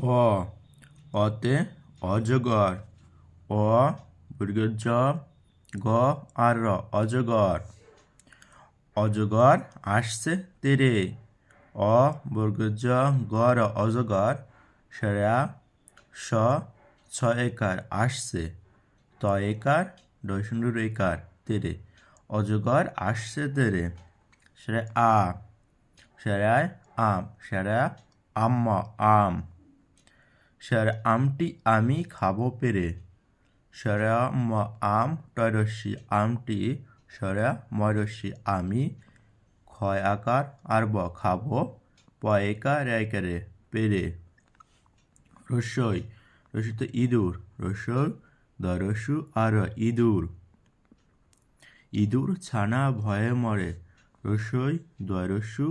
অ অতে অজগর। অ বর্গের গ আর র, অজগর। অজগর আসছে তেরে। অ বর্গের গ র, অজগর। সেরা, স, ছ একার আসছে। ত একার ডয়সুন্দর একার, তেরে। অজগর আসছে তেরে। সেরা, আ। সেরায় আম। সেরা, আম্মা, আম। স্যার, আমটি আমি খাব পেরে। সরা ম আম টয়রস্যি আমটি সরা ময়রস্যি আমি ক্ষয় আকার আর ব খাব পয়কা রেকারে পেরে। রসই রসই তো ইঁদুর, রসই দরসু আর ইঁদুর। ইঁদুর ছানা ভয়ে মরে, রসই দরসু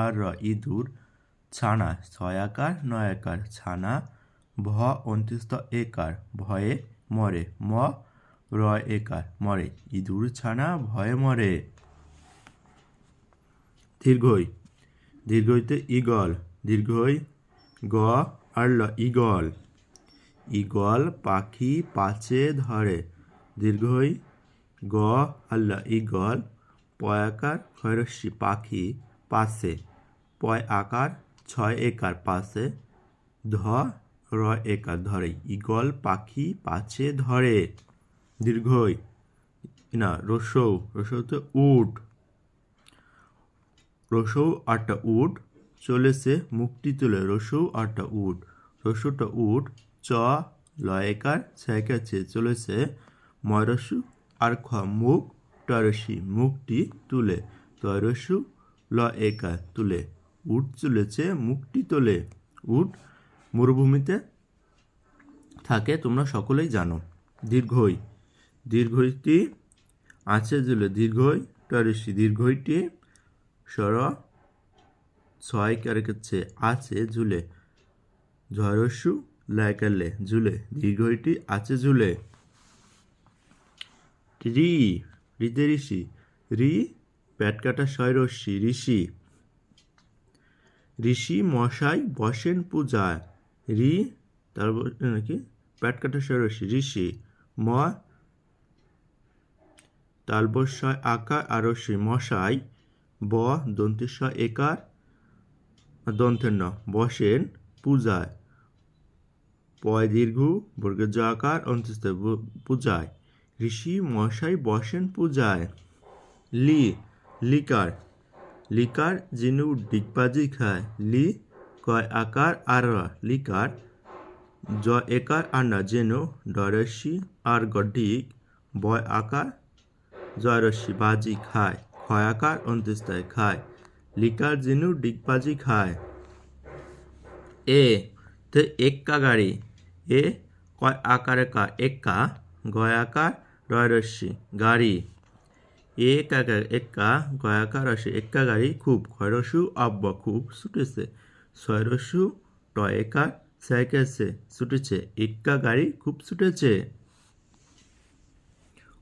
আর ইঁদুর ছানা, ছয় আকার, নয় আকার ছানা ভ অন্ত্যস্ত একার ভয়ে মরে। ম র একার মরে। ইঁদুর ছানা ভয়ে মরে। দীর্ঘই। দীর্ঘইতে ইগল দীর্ঘই গ আর ল ইগল ইগল পাখি পাচে ধরে। দীর্ঘই গ আর ল ইগল পয়াকার খয়রস্যি পাখি পাশে পয় আকার ছয় একার পাশে ধ র একা ধরে? ইগল পাখি পাছে ধরে। দীর্ঘই। না রসৌ রসৌতে উট। রসৌ আটটা উট চলেছে মুক্তি তুলে। রসৌ আটটা উট। রসৌটা উট চ, লয়কার ছয়কাছে চলেছে ময়রসু, আর খ, মুখ টরসি মুখটি তুলে। তরসু ল একা তুলে। উট চলেছে মুখটি তোলে। উট মরুভূমিতে থাকে, তোমরা সকলেই জানো। দীর্ঘই। দীর্ঘইটি আছে জুলে। দীর্ঘই টরেসি দীর্ঘইটি সর ছয় কারকাচ্ছে আছে ঝুলে ঝরসু লাইকালে ঝুলে দীর্ঘইটি আছে ঝুলে রি, রিতে ঋষি। রি প্যাট কাটা ছয় রশ্মি ঋষি। ঋষি মশাই বসেন পূজায়। রি, তারপর নাকি, প্যাট কাটা সরসি ঋষি, ম তালবস্বয় আকার আরসি মশাই, ব দন্তেশ্বয় একার, দন্তের ন, বসেন, পূজায়, পয় দীর্ঘ বর্গের জ আকার, অন্তস্থ পূজায়, ঋষি, মশাই, বসেন, পূজায়, লি, লিকার লিকার, জিনু, ডিগবাজি খায়, লি কয় আকার আর লিকার, জ একার আন্না যেন ডরসি আর গডিক বয় আকার, জয়রসি বাজি খায়, ক্ষয় আকার অন্ত্যস্তায় খায়, লিকার যেন ডিগবাজি খায়। এ, তে এক্কা গাড়ি, এ কয় আকারে কা, এক্কা, গয় আকার, রয়রসি গাড়ি। এক একা গয়াকার রসে এক্কা গাড়ি খুব খয়রসু আব্বা খুব ছুটেছে। ছয়রসু টয়েকার সাইকেছে ছুটেছে। এক্কা গাড়ি খুব ছুটেছে।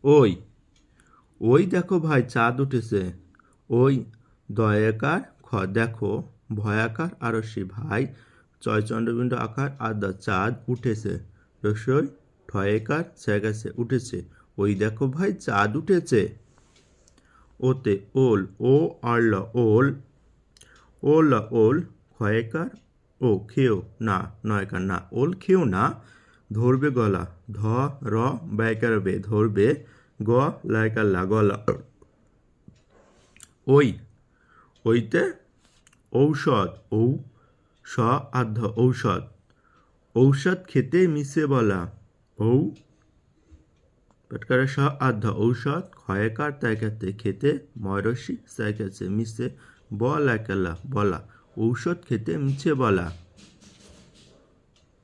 ওই ওই দেখো ভাই, চাঁদ উঠেছে। ওই, দয়াকার, খ, দেখো, ভয়াকার আরসি ভাই চয়চন্দ্রবিন্দু আকার আদা চাঁদ উঠেছে। রসই ঠয়েকার সেগাছে উঠেছে। ওই দেখো ভাই, চাঁদ উঠেছে। ওতে ওল, ও আর ল ওল ওল ওল ক্ষয়কার? ও, খেও না, নয়কার না। ওল খেও না, ধরবে গলা। ধ, র, ব্যয়কার বে, ধরবে গ, লায়কার লা, গলা। ওই, ওইতে ঔষধ, ঔ, স আধ্য ঔষধ। ঔষধ খেতে মিশে বলা। ঔ স আধ্য ঔষধ, ক্ষয়কার তাইকাতে খেতে ময়রসি সাইকাছে মিশে বলা বলা। ঔষধ খেতে মিছে বলা।